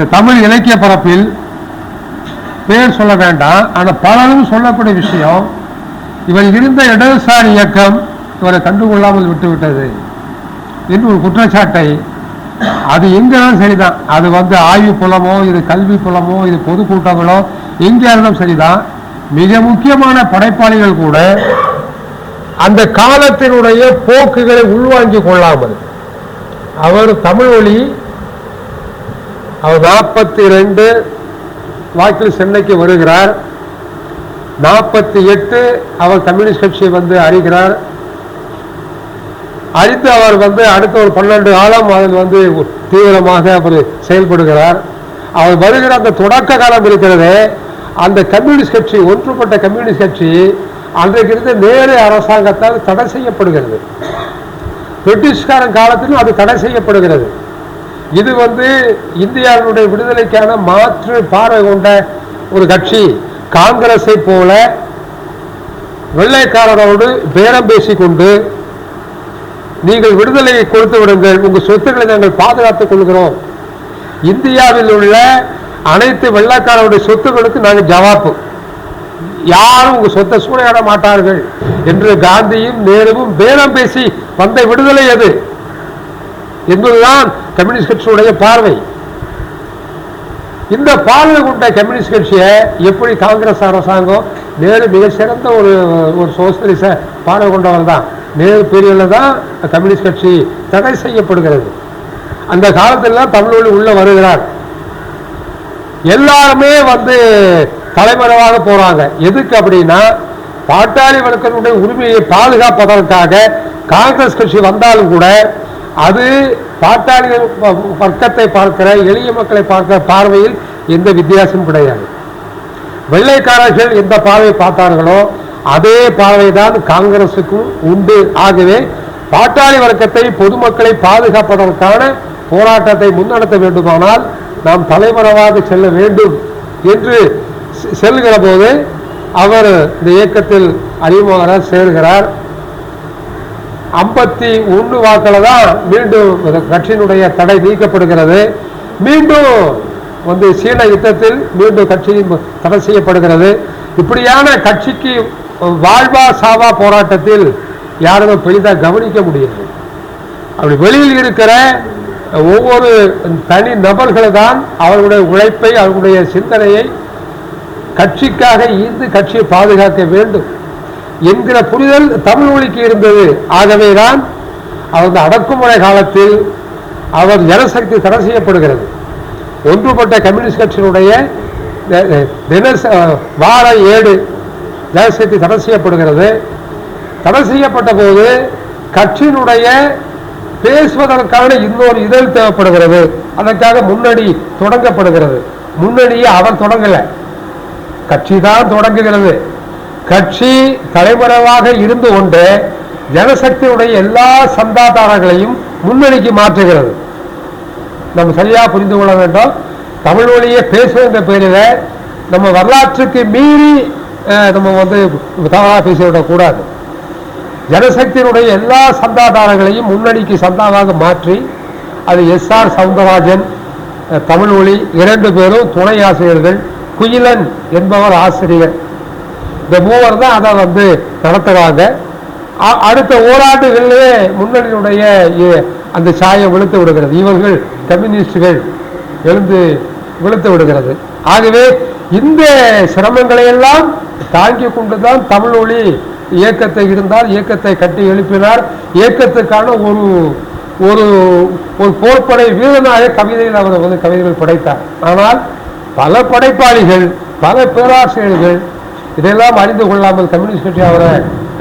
இந்த தமிழ் இலக்கிய பரப்பில் பேர் சொல்ல வேண்டாம் ஆனால் பலரும் சொல்லக்கூடிய விஷயம் இவர் இருந்த இடதுசாரி இயக்கம் இவரை கண்டுகொள்ளாமல் விட்டுவிட்டது என்று ஒரு குற்றச்சாட்டை அது எங்கேனாலும் சரிதான். அது வந்து ஆய்வு புலமோ இது கல்வி புலமோ இது பொதுக்கூட்டங்களோ எங்கே இருந்தாலும் சரிதான். மிக முக்கியமான படைப்பாளிகள் கூட அந்த காலத்தினுடைய போக்குகளை உள்வாங்கிக் கொள்ளாமல் அவர் தமிழ் மொழி அவர் நாற்பத்தி ரெண்டு வாக்கில் சென்னைக்கு வருகிறார். நாற்பத்தி எட்டு அவர் கம்யூனிஸ்ட் கட்சியை வந்து அறிகிறார். அறிந்து அவர் வந்து அடுத்த ஒரு பன்னெண்டு காலம் அதில் வந்து தீவிரமாக அவர் செயல்படுகிறார். அவர் வருகிற அந்த தொடக்க காலம் இருக்கிறதே அந்த கம்யூனிஸ்ட் கட்சி ஒன்றுபட்ட கம்யூனிஸ்ட் கட்சி அன்றைக்கு இருந்த நேரு அரசாங்கத்தால் தடை செய்யப்படுகிறது. பிரிட்டிஷ்காரன் காலத்திலும் அது தடை செய்யப்படுகிறது. இது வந்து இந்தியாவினுடைய விடுதலைக்கான மாற்று பார்வை கொண்ட ஒரு கட்சி. காங்கிரஸை போல வெள்ளைக்காரரோடு பேரம் பேசிக்கொண்டு நீங்கள் விடுதலையை கொடுத்து விடுங்கள் உங்கள் சொத்துக்களை நாங்கள் பாதுகாத்துக் கொள்கிறோம். இந்தியாவில் உள்ள அனைத்து வெள்ளைக்காரருடைய சொத்துக்களுக்கு நாங்கள் ஜவாப்பு. யாரும் உங்கள் சொத்தை சூறையாட மாட்டார்கள் என்று காந்தியும் நேருவும் பேரம் பேசி வந்த விடுதலை அது. என்பதுதான் கம்யூனிஸ்ட் கட்சியுடைய பார்வை. இந்த பார்வை கொண்ட கம்யூனிஸ்ட் கட்சியை எப்படி காங்கிரஸ் அரசாங்கம் நேரு மிக சிறந்த ஒரு ஒரு சோசியலிச பார்வை கொண்டவர் தான். நேரு பீரியடில் தான் கம்யூனிஸ்ட் கட்சி தடை செய்யப்படுகிறது. அந்த காலத்தில் தமிழ் உள்ள வருகிறார். எல்லாருமே வந்து தலைமறைவாக போறாங்க. எதுக்கு அப்படின்னா பாட்டாளி வர்க்கத்தினுடைய உரிமையை பாதுகாப்பதற்காக காங்கிரஸ் கட்சி வந்தாலும் கூட அது பாட்டாளி வ- வர்க்கத்தை பார்க்கிற எளிய மக்களை பார்க்கிற பார்வையில் எந்த வித்தியாசமும் கிடையாது. வெள்ளைக்காரர்கள் எந்த பார்வை பார்த்தார்களோ அதே பார்வை தான் காங்கிரசுக்கும் உண்டு. ஆகவே பாட்டாளி வர்க்கத்தை பொதுமக்களை பாதுகாப்பதற்கான போராட்டத்தை முன்னெடுத்த வேண்டுமானால் நாம் தலைமறைவாக செல்ல வேண்டும் என்று செ- செல்கிற போது அவர் இந்த இயக்கத்தில் அறிமுகமாக சேர்கிறார். ஐம்பத்தி ஒன்று வாக்கில் தான் மீண்டும் கட்சியினுடைய தடை நீக்கப்படுகிறது. மீண்டும் வந்து சீன யுத்தத்தில் மீண்டும் கட்சியின் தடை செய்யப்படுகிறது. இப்படியான கட்சிக்கு வாழ்வா சாவா போராட்டத்தில் யாருமே பெரிதாக கவனிக்க முடியாது அப்படி வெளியில் இருக்கிற ஒவ்வொரு தனி நபர்கள் தான் அவர்களுடைய உழைப்பை அவர்களுடைய சிந்தனையை கட்சிக்காக இந்து கட்சியை பாதுகாக்க வேண்டும். என்கிற புரிதல் தமிழ் மொழிக்கு இருந்தது. ஆகவேதான் அவரது அடக்குமுறை காலத்தில் அவர் ஜனசக்தி தடை செய்யப்படுகிறது. ஒன்றுபட்ட கம்யூனிஸ்ட் கட்சியினுடைய தினச வார ஏடு ஜனசக்தி தடை செய்யப்படுகிறது. தடை செய்யப்பட்ட போது கட்சியினுடைய பேசுவதற்கான இன்னொரு இதழ் தேவைப்படுகிறது. அதற்காக முன்னணி தொடங்கப்படுகிறது. முன்னணியை அவர் தொடங்கலை. கட்சி தான் தொடங்குகிறது. கட்சி தலைமறைவாக இருந்து கொண்டு ஜனசக்தியுடைய எல்லா சந்தாதாரங்களையும் முன்னணிக்கு மாற்றுகிறது. நம்ம சரியா புரிந்து கொள்ள வேண்டும். தமிழ் மொழியை பேசுகின்ற பேரில் நம்ம வரலாற்றுக்கு மீறி நம்ம வந்து தவறாக பேசிவிடக்கூடாது ஜனசக்தியினுடைய எல்லா சந்தாதாரங்களையும் முன்னணிக்கு சந்தாவாக மாற்றி அது எஸ் ஆர் சவுந்தரராஜன் தமிழ் மொழி இரண்டு பேரும் துணை ஆசிரியர்கள் குயிலன் என்பவர் ஆசிரியர். இந்த மூவர் தான் அதை வந்து நடத்துகிறாங்க அ- அடுத்த ஓராண்டுகளிலே முன்னணியினுடைய இ- அந்த சாயம் விழுத்து விடுகிறது. இவர்கள் கம்யூனிஸ்டுகள் எழுந்து விழுத்து விடுகிறது. ஆகவே இந்த சிரமங்களை எல்லாம் தாங்கிக் கொண்டுதான் தமிழ் மொழி இயக்கத்தை இருந்தால் இயக்கத்தை கட்டி எழுப்பினார். இயக்கத்துக்கான ஒரு ஒரு ஒரு போர்ப்படை வீரனாக கவிதையில் அவர் வந்து கவிதைகள் படைத்தார். ஆனால் பல படைப்பாளிகள் பல பேராசிரியர்கள் இதெல்லாம் அறிந்து கொள்ளாமல் கம்யூனிஸ்ட் கட்சி அவரை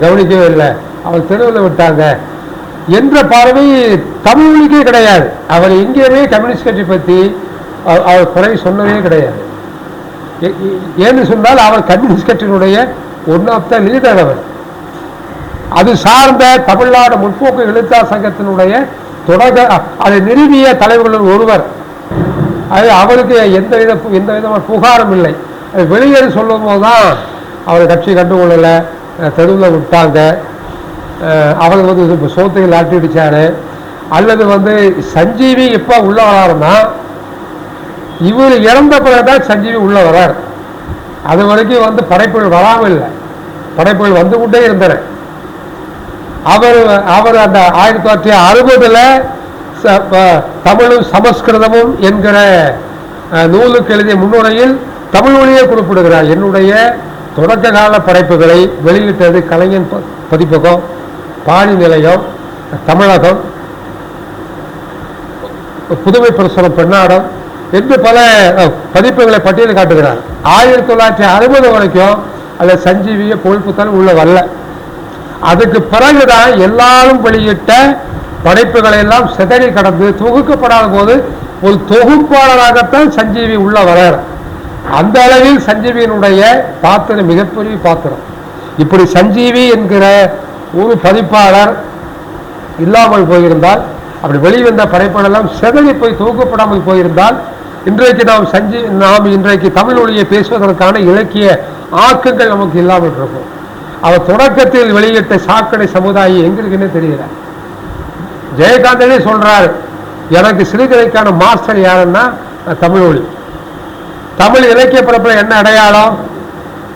கவனிக்கவே இல்லை. அவர் தெருவில் விட்டாங்க. என்ற பார்வை தமிழ் மொழிக்கே கிடையாது. அவர் எங்கேயுமே கம்யூனிஸ்ட் கட்சி பற்றி அவர் குறை சொன்னதே கிடையாது. ஏ- ஏன்னு சொன்னால் அவர் கம்யூனிஸ்ட் கட்சியினுடைய ஒன் ஆஃப் த லீடர் அவர் அது சார்ந்த தமிழ்நாடு முற்போக்கு எழுத்தா சங்கத்தினுடைய தொடக்க அதை நிறுவிய தலைவர்களில் ஒருவர். அது அவருக்கு எந்த வித எந்த விதமான புகாரும் இல்லை. அது வெளியேறி சொல்லும் போது தான் அவர் கட்சி கண்டுகொள்ளலை தெருவில் விட்டாங்க. அவரை அவர் வந்து இப்போ சோத்தையில் ஆட்டி அடிச்சாரு அல்லது வந்து சஞ்சீவி எப்போ உள்ள வராருன்னா இவர் இறந்த பிறகுதான் சஞ்சீவி உள்ள வரார். அது வரைக்கும் வந்து படைப்புகள் வராமல் இல்லை. படைப்புகள் வந்து கொண்டே இருந்தன. அவர் அவர் அந்த ஆயிரத்தி தொள்ளாயிரத்தி அறுபதுல ச- தமிழும் சமஸ்கிருதமும் என்கிற நூலுக்கு எழுதிய முன்னுரையில் தமிழ் மொழியை குறிப்பிடுகிறார். என்னுடைய தொடக்க கால படைப்புகளை வெளியிட்டது கலைஞன் ப- பதிப்பகம் பாணி நிலையம் தமிழகம் புதுமை பிரசுரம் பெண்ணாடம் என்று பல பதிப்புகளை பட்டியல் காட்டுகிறார். ஆயிரத்தி தொள்ளாயிரத்தி அறுபது வரைக்கும் அல்ல சஞ்சீவிய புகழ்புத்தல் உள்ள வரல. அதுக்கு பிறகுதான் எல்லாரும் வெளியிட்ட படைப்புகளை எல்லாம் சிதறி கடந்து தொகுக்கப்படாத போது ஒரு தொகுப்பாளராகத்தான் சஞ்சீவி உள்ள வரார். அந்த அளவில் சஞ்சீவியினுடைய பாத்திரம் மிகப்பெரிய பாத்திரம். இப்படி சஞ்சீவி என்கிற ஒரு பதிப்பாளர் இல்லாமல் போயிருந்தால் அப்படி வெளிவந்த படைப்புகளெல்லாம் சிதறி போய் தொகுக்கப்படாமல் போயிருந்தால் இன்றைக்கு நாம் சஞ்சி நாம் இன்றைக்கு தமிழ் மொழியை பேசுவதற்கான இலக்கிய ஆக்கங்கள் நமக்கு இல்லாமல் இருக்கும். அவர் தொடக்கத்தில் வெளியிட்ட சாக்கடை சமுதாயம் எங்களுக்குன்னு தெரியல. ஜெயகாந்தனே சொல்றார் எனக்கு சிறுகதைக்கான மாஸ்டர் யாருன்னா தமிழ் மொழி. தமிழ் இலக்கிய பரப்பில் என்ன அடையாளம்?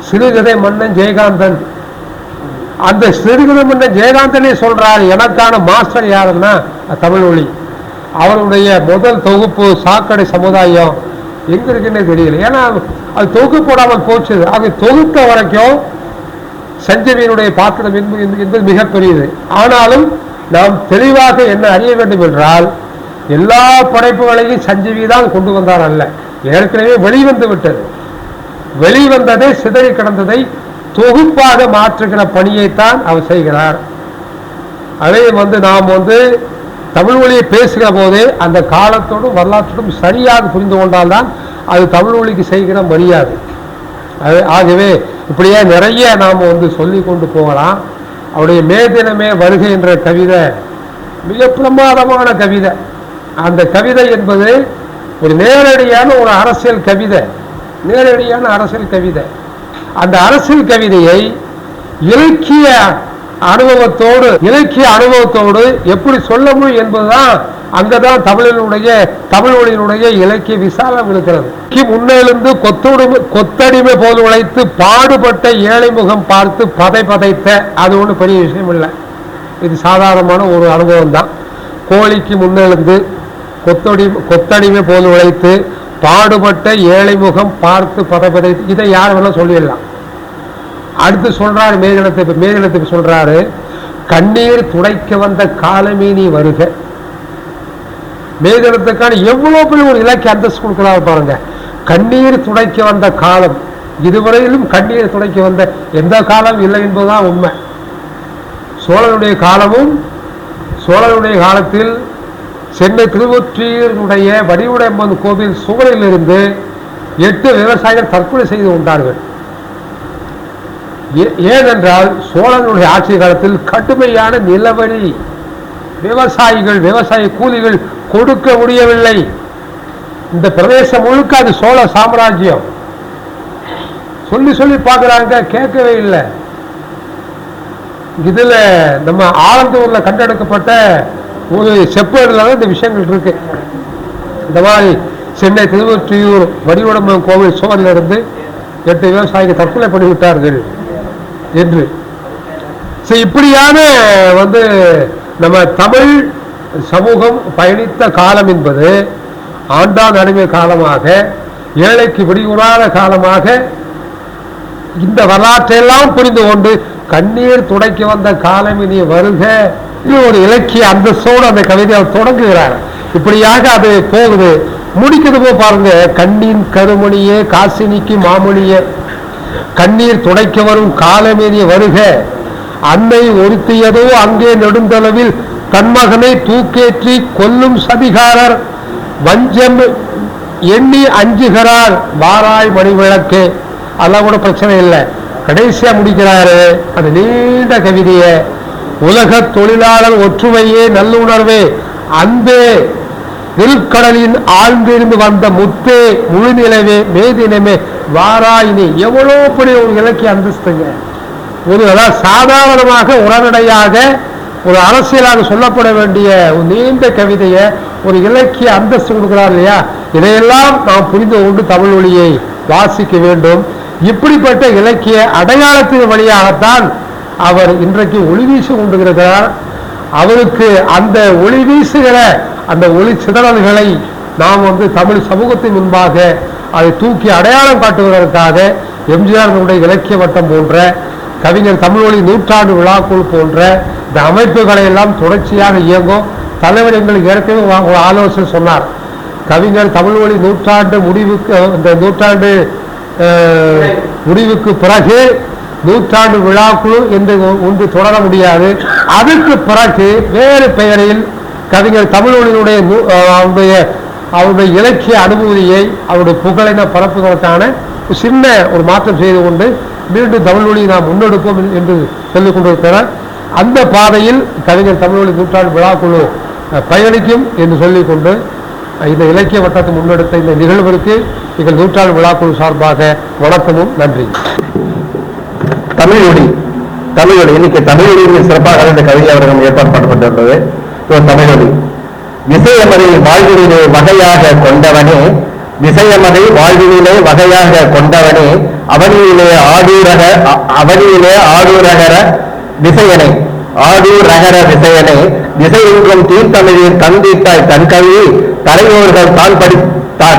சிறுகதை மன்னன் ஜெயகாந்தன். அந்த சிறுகதை மன்னன் ஜெயகாந்தனே சொல்றார் எனக்கான மாஸ்டர் யாருன்னா? தமிழ் மொழி. அவருடைய முதல் தொகுப்பு சாக்கடை சமுதாயம். எங்க இருக்குன்னே தெரியல. ஏன்னா அது தொகுப்பு போடாமல் போச்சு. அது தொகுத்த வரைக்கும் சஞ்சீவியனுடைய பாத்திரம் என்பது மிகப்பெரியது. ஆனாலும் நாம் தெளிவாக என்ன அறிய வேண்டும் என்றால் எல்லா படைப்புகளையும் சஞ்சீவி தான் கொண்டு வந்தார் அல்ல. ஏற்கனவே வெளிவந்து விட்டது. வெளிவந்ததை சிதறி கிடந்ததை தொகுப்பாக மாற்றுகிற பணியைத்தான் அவர் செய்கிறார். அதே வந்து நாம் வந்து தமிழ் மொழியை பேசுகிற போது அந்த காலத்தோடும் வரலாற்றோடும் சரியாக புரிந்து கொண்டால்தான் அது தமிழ் மொழிக்கு செய்கிற மரியாதை. அது ஆகவே இப்படியே நிறைய நாம் வந்து சொல்லி கொண்டு போகலாம். அவருடைய மேதினமே வருகை என்ற கவிதை மிக பிரமாதமான கவிதை. அந்த கவிதை என்பது ஒரு நேரடியான ஒரு அரசியல் கவிதை நேரடியான அரசியல் கவிதை. அந்த அரசியல் கவிதையை இலக்கிய அனுபவத்தோடு இலக்கிய அனுபவத்தோடு எப்படி சொல்ல முடியும் என்பதுதான் அங்கதான் தமிழினுடைய தமிழ்மொழியினுடைய இலக்கிய விசாலம் இருக்கிறது. கி முன்னெழுந்து கொத்தடிமை கொத்தடிமை போல் உழைத்து பாடுபட்ட ஏழை முகம் பார்த்து பதை பதைத்த அது ஒன்றும் பெரிய விஷயம் இல்லை. இது சாதாரணமான ஒரு அனுபவம் தான் கோழிக்கு முன்னெழுந்து கொத்தடி கொத்தடிமை போல் உழைத்து பாடுபட்ட ஏழை முகம் பார்த்து பதப்பதை இதை யார் வேணாலும் சொல்லிடலாம். அடுத்து சொல்றாரு மேகலத்துக்கு மேகலத்துக்கு சொல்றாரு கண்ணீர் துடைக்க வந்த காலமீனி வருக. மேகலத்துக்கான எவ்வளவு பெரிய ஒரு இலக்கிய அந்தஸ்து கொடுக்கிறாரு பாருங்க. கண்ணீர் துடைக்க வந்த காலம். இதுவரையிலும் கண்ணீர் துடைக்க வந்த எந்த காலம் இல்லை என்பதுதான் உண்மை. சோழனுடைய காலமும் சோழனுடைய காலத்தில் சென்னை திருவொற்றியினுடைய வடிவுடையம்மன் கோவில் சுவரிலிருந்து எட்டு விவசாயிகள் தற்கொலை செய்து கொண்டார்கள். ஏ- ஏனென்றால் சோழனுடைய ஆட்சி காலத்தில் கடுமையான நிலவரி விவசாயிகள் விவசாய கூலிகள் கொடுக்க முடியவில்லை. இந்த பிரதேசம் முழுக்க அது சோழ சாம்ராஜ்யம். சொல்லி சொல்லி பார்க்கறாங்க கேட்கவே இல்லை. இதுல நம்ம ஆலந்தூர்ல கண்டெடுக்கப்பட்ட ஒரு செப்பேடில் தான் இந்த விஷயங்கள் இருக்கு. இந்த மாதிரி சென்னை திருவொற்றியூர் வடிவடம்பம் கோவில் சுவரிலிருந்து எட்டு விவசாயிகள் தற்கொலை பண்ணிவிட்டார்கள் என்று. சரி இப்படியான வந்து நம்ம தமிழ் சமூகம் பயணித்த காலம் என்பது ஆண்டான் அடிமை காலமாக ஏழைக்கு விடிவுறாத காலமாக இந்த வரலாற்றையெல்லாம் புரிந்து கொண்டு கண்ணீர் துடைக்க வந்த காலம் இனி வருக. இது ஒரு இலக்கிய அந்தஸ்தோடு அந்த கவிதையை தொடங்குகிறார். இப்படியாக அது போகுது. முடிக்கிறது போ பாருங்க. கண்ணின் கருமணியே காசினிக்கு மாமொழிய. கண்ணீர் துடைக்க வரும் காலமேறிய வருக. அன்னை ஒருத்தியதோ அங்கே நெடுந்தளவில் தன் மகனை தூக்கேற்றி கொல்லும் சதிகாரர். வஞ்சம் எண்ணி அஞ்சுகிறார் வாராய் மணிவிளக்கு. அதெல்லாம் கூட பிரச்சனை இல்லை. கடைசியா முடிக்கிறாரு. அந்த நீண்ட கவிதையை உலக தொழிலாளர் ஒற்றுமையே நல்லுணர்வே அன்பே திருக்கடலின் ஆழ்ந்திருந்து வந்த முத்தே முழுநிலவே மேதினமே வாராயினி. எவ்வளோ பெரிய ஒரு இலக்கிய அந்தஸ்துங்க. ஒரு அதாவது சாதாரணமாக உடனடியாக ஒரு அரசியலாக சொல்லப்பட வேண்டிய ஒரு நீண்ட கவிதையை ஒரு இலக்கிய அந்தஸ்து கொடுக்கிறார் இல்லையா? இதையெல்லாம் நாம் புரிந்து கொண்டு தமிழ் மொழியை வாசிக்க வேண்டும். இப்படிப்பட்ட இலக்கிய அடையாளத்தின் வழியாகத்தான் அவர் இன்றைக்கு ஒளி வீசி கொண்டிருக்கிறார். அவருக்கு அந்த ஒளி வீசுகிற அந்த ஒளி சிதறல்களை நாம் வந்து தமிழ் சமூகத்தின் முன்பாக அதை தூக்கி அடையாளம் காட்டுவதற்காக எம்ஜிஆர் இலக்கிய வட்டம் போன்ற கவிஞர் தமிழ்மொழி நூற்றாண்டு விழாக்குள் போன்ற இந்த அமைப்புகளை எல்லாம் தொடர்ச்சியாக இயங்கும். தலைவர் எங்களுக்கு ஏற்கனவே ஒரு ஆலோசனை சொன்னார். கவிஞர் தமிழ்மொழி நூற்றாண்டு முடிவுக்கு இந்த நூற்றாண்டு முடிவுக்கு பிறகு நூற்றாண்டு விழாக்குழு என்று ஒன்று தொடர முடியாது. அதற்கு பிறகு வேறு பெயரில் கவிஞர் தமிழ்மொழியினுடைய அவருடைய அவருடைய இலக்கிய அனுபூதியை அவருடைய புகழின பரப்புவதற்கான ஒரு சின்ன ஒரு மாற்றம் செய்து கொண்டு மீண்டும் தமிழ்மொழியை நாம் முன்னெடுப்போம் என்று சொல்லிக் கொண்டிருக்கிறார். அந்த பாதையில் கவிஞர் தமிழ்மொழி நூற்றாண்டு விழாக்குழு பயணிக்கும் என்று சொல்லிக்கொண்டு இந்த இலக்கிய வட்டத்தை முன்னெடுத்த இந்த நிகழ்விற்கு எங்கள் நூற்றாண்டு விழாக்குழு சார்பாக வணக்கமும் நன்றி தமிழொலி தமிழொடி இன்னைக்கு தமிழொலி சிறப்பாக இந்த கவிதை அவர்கள் ஏற்பாடு பண்ணப்பட்டுள்ளது ஸோ தமிழொலி விசயமதை வாழ்விலே வகையாக கொண்டவனே விசயமதை வாழ்விலே வகையாக கொண்டவனே அவனியிலே ஆடூரக அவனியிலே ஆடூரகர விசையனை ஆடூரகர விசையனை திசையெங்கும் தீர்த்தமிழில் தந்தித்தாய் தன் கவி தலையோர்கள் தான் படி தா-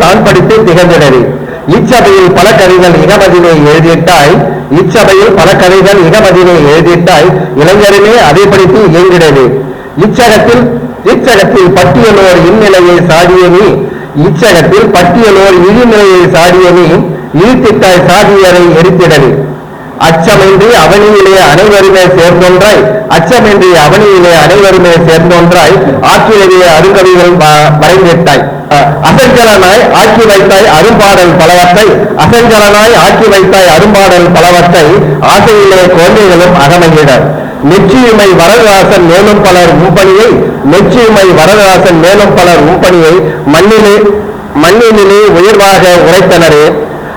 தான் படித்து திகழ்ந்தனரே இச்சபையில் பல கதைகள் இகமதினை எழுதிட்டாய் இச்சபையில் பல கதைகள் இகமதினை எழுதிட்டாய் இளைஞருமே அதை படித்து இயங்கிடவே இச்சகத்தில் இச்சகத்தில் பட்டியலோர் இந்நிலையை சாடியனி இச்சகத்தில் பட்டியலோர் இழிநிலையை சாடியனி இழுத்திட்டாய் சாதியரை எரித்திடவே அச்சமின்றி அவனியிலே அனைவருமே சேர்ந்தொன்றாய் அச்சமின்றி அவனியிலே அனைவருமே சேர்ந்தொன்றாய் ஆற்றிலேயே அருங்கவிகள் மறைந்திட்டாய். அஹ், அசஞ்சலனாய் ஆக்கி வைத்தாய் அரும்பாடல் பலவற்றை அசஞ்சலனாய் ஆக்கி வைத்தாய் அரும்பாடல் பலவற்றை ஆசையிலே குழந்தைகளும் அகமையிடர் நெச்சியுமை வரதராசன் மேலும் பலர் உம்பணியை நெச்சியுமை வரதராசன் மேலும் பலர் உம்பணியை மண்ணிலே மண்ணினிலே உயர்வாக உரைத்தனரே.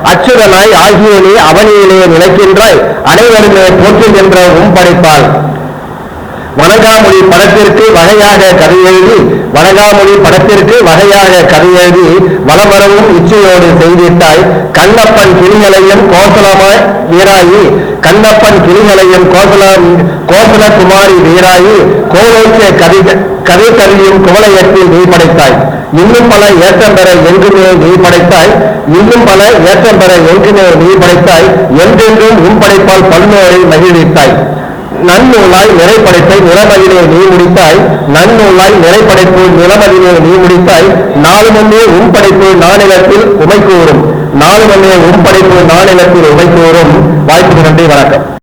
அச்சுதனாய் ஆகியனே அவனியிலே நினைக்கின்றாய் அனைவருமே போற்றுகின்ற உம் படைப்பாள் வணங்காமொழி படத்திற்கு வகையாக கதை எழுதி வணங்காமொழி படத்திற்கு வகையாக கதை எழுதி வளமரவும் இச்சையோடு செய்திட்டாய். கண்ணப்பன் கிளிகளையும் கோசலமாய் வீராயி கண்ணப்பன் கிளிகளையும் கோசல கோசல குமாரி வீராயி கோலோக்கிய கதை கதை கவியும் குவளையத்தில் நீ படைத்தாய். இன்னும் பல ஏற்றம் பெற எங்குமே நீ படைத்தாய். இன்னும் பல ஏற்றம் பெற எங்குமே நீ படைத்தாய். என்றென்றும் உன் படைப்பால் பல்நோரை மகிழ்வித்தாய். நன்னூலாய் நிறைப்படைப்பை நிலமதிலே நீ முடித்தாய். நன்னூலாய் நிறைப்படைப்பு நிலமதிலே நீ முடித்தாய். நாலு மண்ணே உன் படைப்பு நானிலத்தில் உமை கூறும் நாலு மண்ணே உன் படைப்பு நானிலத்தில் உமை கூறும் வாய்ப்புக்கு நன்றி வணக்கம்.